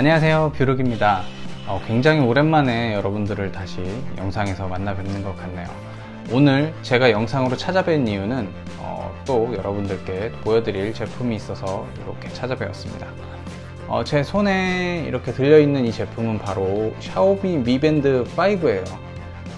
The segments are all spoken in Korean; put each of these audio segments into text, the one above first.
안녕하세요. 뷰룩입니다. 어, 굉장히 오랜만에 여러분들을 다시 영상에서 만나 뵙는 것 같네요. 오늘 제가 영상으로 찾아뵌 이유는 어, 또 여러분들께 보여드릴 제품이 있어서 이렇게 찾아뵈었습니다. 어, 제 손에 이렇게 들려있는 이 제품은 바로 샤오미 미밴드 5예요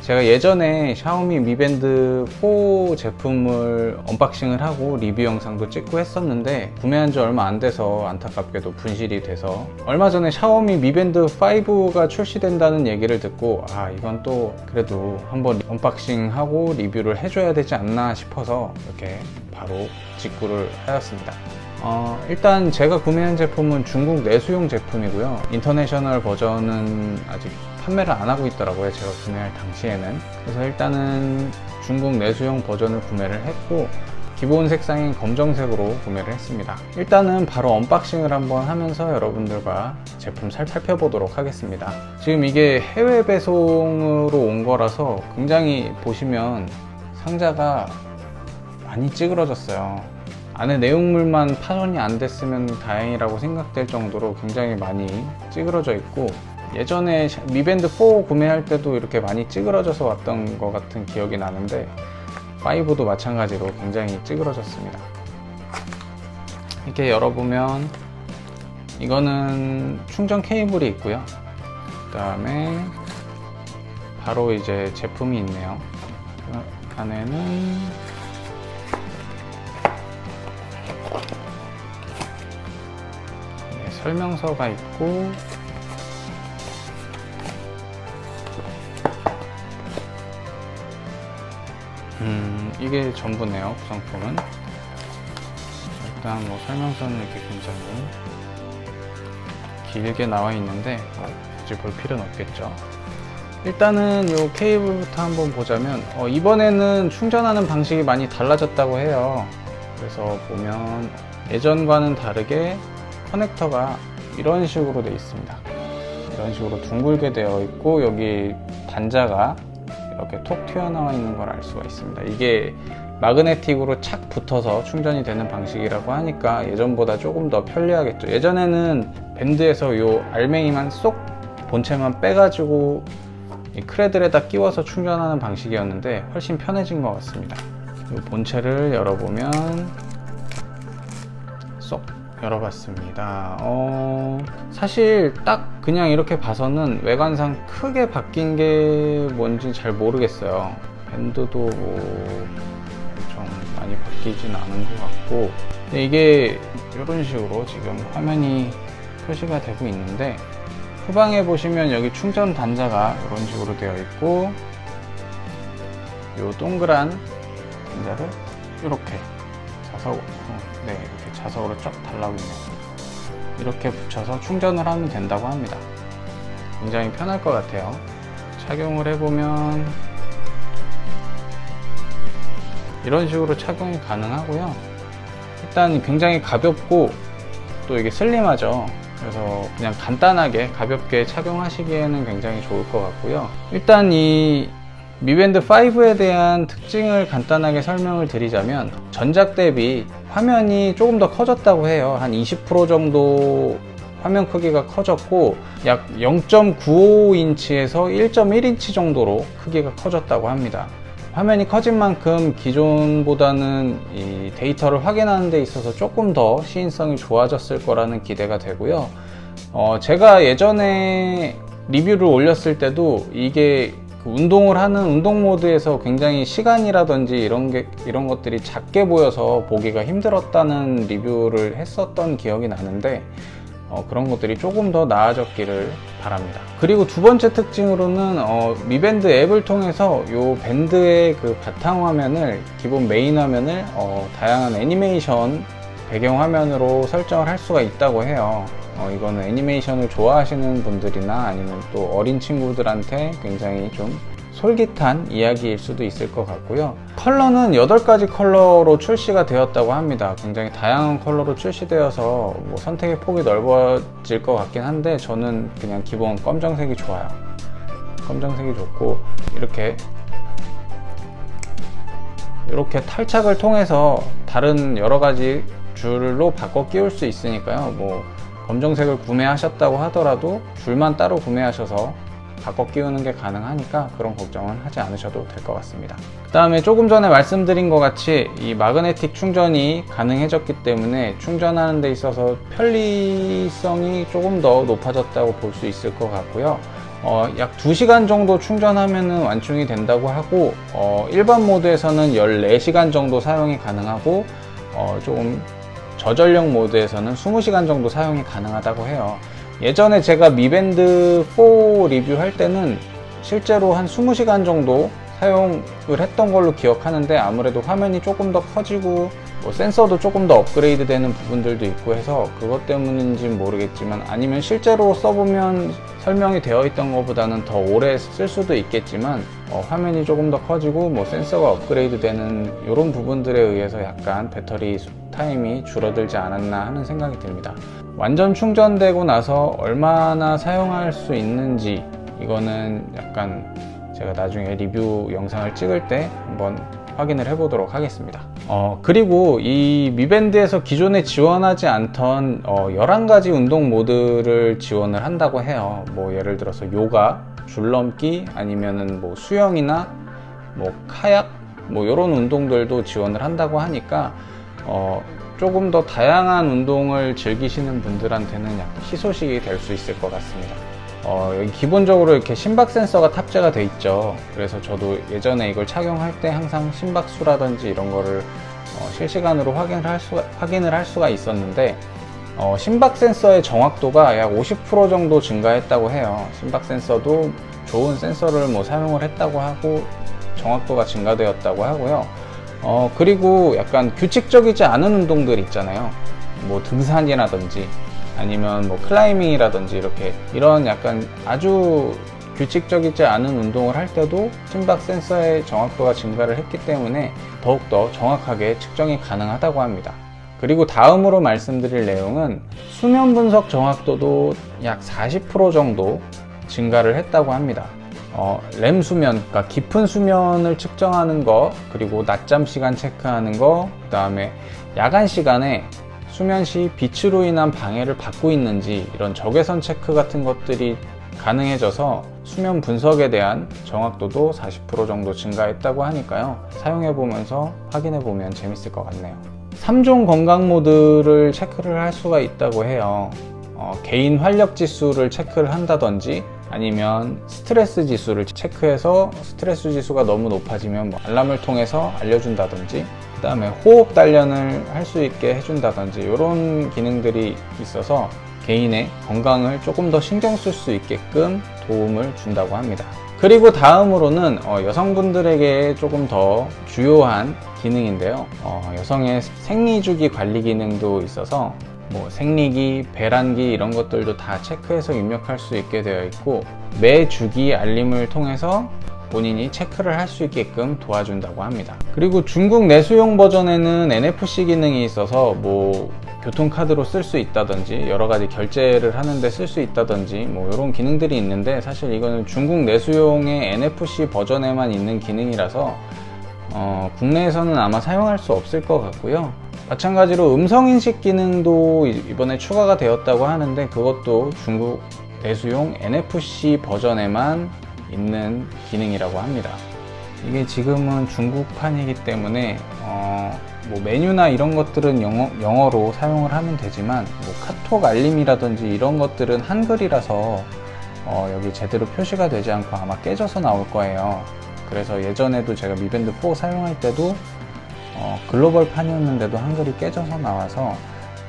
제가 예전에 샤오미 미밴드 4 제품을 언박싱을 하고 리뷰 영상도 찍고 했었는데 구매한 지 얼마 안 돼서 안타깝게도 분실이 돼서 얼마 전에 샤오미 미밴드 5가 출시된다는 얘기를 듣고 아 이건 또 그래도 한번 언박싱 하고 리뷰를 해줘야 되지 않나 싶어서 이렇게 바로 직구를 하였습니다 어, 일단 제가 구매한 제품은 중국 내수용 제품이고요. 인터내셔널 버전은 아직 판매를 안 하고 있더라고요. 제가 구매할 당시에는. 그래서 일단은 중국 내수용 버전을 구매를 했고, 기본 색상인 검정색으로 구매를 했습니다. 일단은 바로 언박싱을 한번 하면서 여러분들과 제품 살 살펴보도록 하겠습니다. 지금 이게 해외 배송으로 온 거라서 굉장히 보시면 상자가 많이 찌그러졌어요. 안에 내용물만 파손이 안 됐으면 다행이라고 생각될 정도로 굉장히 많이 찌그러져 있고 예전에 미밴드 4 구매할 때도 이렇게 많이 찌그러져서 왔던 것 같은 기억이 나는데 5도 마찬가지로 굉장히 찌그러졌습니다. 이렇게 열어보면 이거는 충전 케이블이 있고요. 그 다음에 바로 이제 제품이 있네요. 그 안에는 네, 설명서가 있고 음, 이게 전부네요 구성품은. 일단 뭐 설명서는 이렇게 굉장히 길게 나와 있는데 뭐 굳이 볼 필요는 없겠죠. 일단은 이 케이블부터 한번 보자면 어, 이번에는 충전하는 방식이 많이 달라졌다고 해요. 그래서 보면 예전과는 다르게 커넥터가 이런 식으로 되어 있습니다. 이런 식으로 둥글게 되어 있고 여기 단자가 이렇게 톡 튀어나와 있는 걸 알 수가 있습니다. 이게 마그네틱으로 착 붙어서 충전이 되는 방식이라고 하니까 예전보다 조금 더 편리하겠죠. 예전에는 밴드에서 이 알맹이만 쏙 본체만 빼가지고 이 크레들에다 끼워서 충전하는 방식이었는데 훨씬 편해진 것 같습니다. 이 본체를 열어보면 쏙 열어봤습니다. 어, 사실 딱 그냥 이렇게 봐서는 외관상 크게 바뀐 게 뭔지 잘 모르겠어요. 밴드도 뭐 엄청 많이 바뀌진 않은 것 같고 근데 이게 이런 식으로 지금 화면이 표시가 되고 있는데 후방에 보시면 여기 충전 단자가 이런 식으로 되어 있고 요 동그란 단자를 이렇게 자석, 어, 네, 이렇게 자석으로 쫙 달라고 있네요. 이렇게 붙여서 충전을 하면 된다고 합니다. 굉장히 편할 것 같아요. 착용을 해보면 이런 식으로 착용이 가능하고요. 일단 굉장히 가볍고 또 이게 슬림하죠. 그래서 그냥 간단하게 가볍게 착용하시기에는 굉장히 좋을 것 같고요. 일단 이 미밴드 5에 대한 특징을 간단하게 설명을 드리자면 전작 대비 화면이 조금 더 커졌다고 해요. 한 20% 정도 화면 크기가 커졌고 약 0.95인치에서 1.1인치 정도로 크기가 커졌다고 합니다. 화면이 커진 만큼 기존보다는 이 데이터를 확인하는 데 있어서 조금 더 시인성이 좋아졌을 거라는 기대가 되고요. 어, 제가 예전에 리뷰를 올렸을 때도 이게 그 운동을 하는 운동 모드에서 굉장히 시간이라든지 이런 게 이런 것들이 작게 보여서 보기가 힘들었다는 리뷰를 했었던 기억이 나는데 어, 그런 것들이 조금 더 나아졌기를 바랍니다. 그리고 두 번째 특징으로는 어, 미밴드 앱을 통해서 이 밴드의 그 바탕 화면을 기본 메인 화면을 어, 다양한 애니메이션 배경 화면으로 설정을 할 수가 있다고 해요. 어, 이거는 애니메이션을 좋아하시는 분들이나 아니면 또 어린 친구들한테 굉장히 좀 솔깃한 이야기일 수도 있을 것 같고요. 컬러는 8가지 컬러로 출시가 되었다고 합니다. 굉장히 다양한 컬러로 출시되어서 뭐 선택의 폭이 넓어질 것 같긴 한데 저는 그냥 기본 검정색이 좋아요. 검정색이 좋고 이렇게 이렇게 탈착을 통해서 다른 여러 가지 줄로 바꿔 끼울 수 있으니까요. 뭐 검정색을 구매하셨다고 하더라도 줄만 따로 구매하셔서 바꿔 끼우는 게 가능하니까 그런 걱정은 하지 않으셔도 될 것 같습니다. 그 다음에 조금 전에 말씀드린 것 같이 이 마그네틱 충전이 가능해졌기 때문에 충전하는 데 있어서 편리성이 조금 더 높아졌다고 볼 수 있을 것 같고요. 어, 약 2시간 정도 충전하면 완충이 된다고 하고 어, 일반 모드에서는 14시간 정도 사용이 가능하고 어, 조금 저전력 모드에서는 20시간 정도 사용이 가능하다고 해요. 예전에 제가 미밴드 4 리뷰할 때는 실제로 한 20시간 정도 사용을 했던 걸로 기억하는데 아무래도 화면이 조금 더 커지고 뭐 센서도 조금 더 업그레이드 되는 부분들도 있고 해서 그것 때문인지는 모르겠지만 아니면 실제로 써보면 설명이 되어 있던 것보다는 더 오래 쓸 수도 있겠지만 어, 화면이 조금 더 커지고 뭐 센서가 업그레이드 되는 이런 부분들에 의해서 약간 배터리 타임이 줄어들지 않았나 하는 생각이 듭니다. 완전 충전되고 나서 얼마나 사용할 수 있는지 이거는 약간 제가 나중에 리뷰 영상을 찍을 때 한번 확인을 해보도록 하겠습니다. 어, 그리고 이 미밴드에서 기존에 지원하지 않던 어, 11가지 운동 모드를 지원을 한다고 해요. 뭐 예를 들어서 요가, 줄넘기, 아니면은 뭐 수영이나 뭐 카약, 뭐 이런 운동들도 지원을 한다고 하니까 어, 조금 더 다양한 운동을 즐기시는 분들한테는 약간 희소식이 될 수 있을 것 같습니다. 어, 여기 기본적으로 이렇게 심박 센서가 탑재가 돼 있죠. 그래서 저도 예전에 이걸 착용할 때 항상 심박수라든지 이런 거를 어, 실시간으로 확인을 할 수가, 확인을 할 수가 있었는데 어, 심박 센서의 정확도가 약 50% 정도 증가했다고 해요. 심박 센서도 좋은 센서를 뭐 사용을 했다고 하고 정확도가 증가되었다고 하고요. 어, 그리고 약간 규칙적이지 않은 운동들 있잖아요. 뭐 등산이라든지 아니면 뭐 클라이밍이라든지 이렇게 이런 약간 아주 규칙적이지 않은 운동을 할 때도 심박 센서의 정확도가 증가를 했기 때문에 더욱더 정확하게 측정이 가능하다고 합니다. 그리고 다음으로 말씀드릴 내용은 수면 분석 정확도도 약 40% 정도 증가를 했다고 합니다. 어, 렘 수면, 그러니까 깊은 수면을 측정하는 거, 그리고 낮잠 시간 체크하는 거, 그 다음에 야간 시간에 수면 시 빛으로 인한 방해를 받고 있는지 이런 적외선 체크 같은 것들이 가능해져서 수면 분석에 대한 정확도도 40% 정도 증가했다고 하니까요. 사용해 보면서 확인해 보면 재밌을 것 같네요. 3종 건강 모드를 체크를 할 수가 있다고 해요. 어, 개인 활력 지수를 체크를 한다든지 아니면 스트레스 지수를 체크해서 스트레스 지수가 너무 높아지면 뭐 알람을 통해서 알려준다든지 그 다음에 호흡 단련을 할 수 있게 해준다든지 이런 기능들이 있어서 개인의 건강을 조금 더 신경 쓸 수 있게끔 도움을 준다고 합니다. 그리고 다음으로는 어, 여성분들에게 조금 더 주요한 기능인데요. 어, 여성의 생리주기 관리 기능도 있어서 뭐 생리기, 배란기 이런 것들도 다 체크해서 입력할 수 있게 되어 있고 매 주기 알림을 통해서 본인이 체크를 할 수 있게끔 도와준다고 합니다. 그리고 중국 내수용 버전에는 NFC 기능이 있어서 뭐 교통카드로 쓸 수 있다든지 여러 가지 결제를 하는데 쓸 수 있다든지 뭐 이런 기능들이 있는데 사실 이거는 중국 내수용의 NFC 버전에만 있는 기능이라서 어, 국내에서는 아마 사용할 수 없을 것 같고요. 마찬가지로 음성인식 기능도 이번에 추가가 되었다고 하는데 그것도 중국 내수용 NFC 버전에만 있는 기능이라고 합니다. 이게 지금은 중국판이기 때문에 어, 뭐 메뉴나 이런 것들은 영어, 로 사용을 하면 되지만 뭐 카톡 알림이라든지 이런 것들은 한글이라서 어, 여기 제대로 표시가 되지 않고 아마 깨져서 나올 거예요. 그래서 예전에도 제가 미밴드 4 사용할 때도 어, 글로벌 판이었는데도 한글이 깨져서 나와서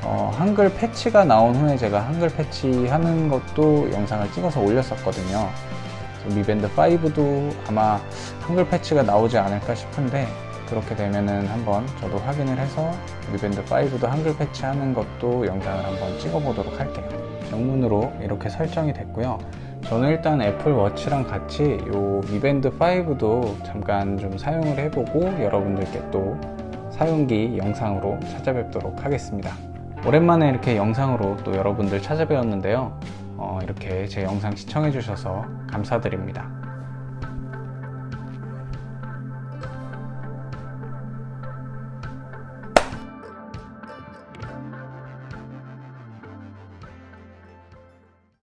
어, 한글 패치가 나온 후에 제가 한글 패치하는 것도 영상을 찍어서 올렸었거든요. 미밴드 5도 아마 한글 패치가 나오지 않을까 싶은데 그렇게 되면은 한번 저도 확인을 해서 미밴드 5도 한글 패치하는 것도 영상을 한번 찍어보도록 할게요. 정문으로 이렇게 설정이 됐고요. 저는 일단 애플 워치랑 같이 이 미밴드 5도 잠깐 좀 사용을 해보고 여러분들께 또 사용기 영상으로 찾아뵙도록 하겠습니다. 오랜만에 이렇게 영상으로 또 여러분들 찾아뵈었는데요. 어, 이렇게 제 영상 시청해주셔서 감사드립니다.